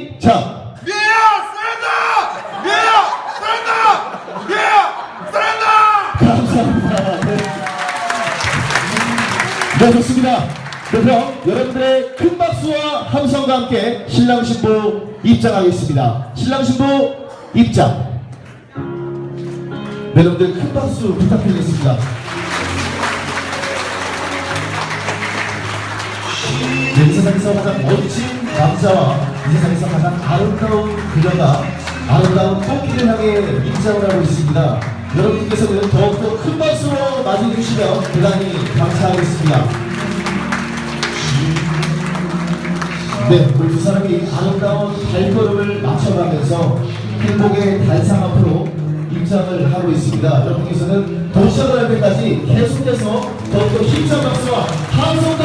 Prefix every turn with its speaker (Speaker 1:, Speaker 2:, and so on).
Speaker 1: 시작! 감사합니다. 네. 네, 좋습니다. 네, 그럼 여러분들의 큰 박수와 함성과 함께 신랑 신부 입장하겠습니다. 신랑 신부 입장. 네, 여러분들 큰 박수 부탁드리겠습니다. 네, 이 세상에서 가장 멋진 남자와 이 세상에서 아름다운 그녀가 아름다운 꽃길을 향해 입장을 하고 있습니다. 여러분께서는 더욱더 큰 박수로 맞이해주시면 대단히 감사하겠습니다. 네, 우리 두 사람이 아름다운 발걸음을 맞춰가면서 행복의 달상 앞으로 입장을 하고 있습니다. 여러분께서는 도시락을 할 때까지 계속해서 더욱더 힘찬 박수와 함성도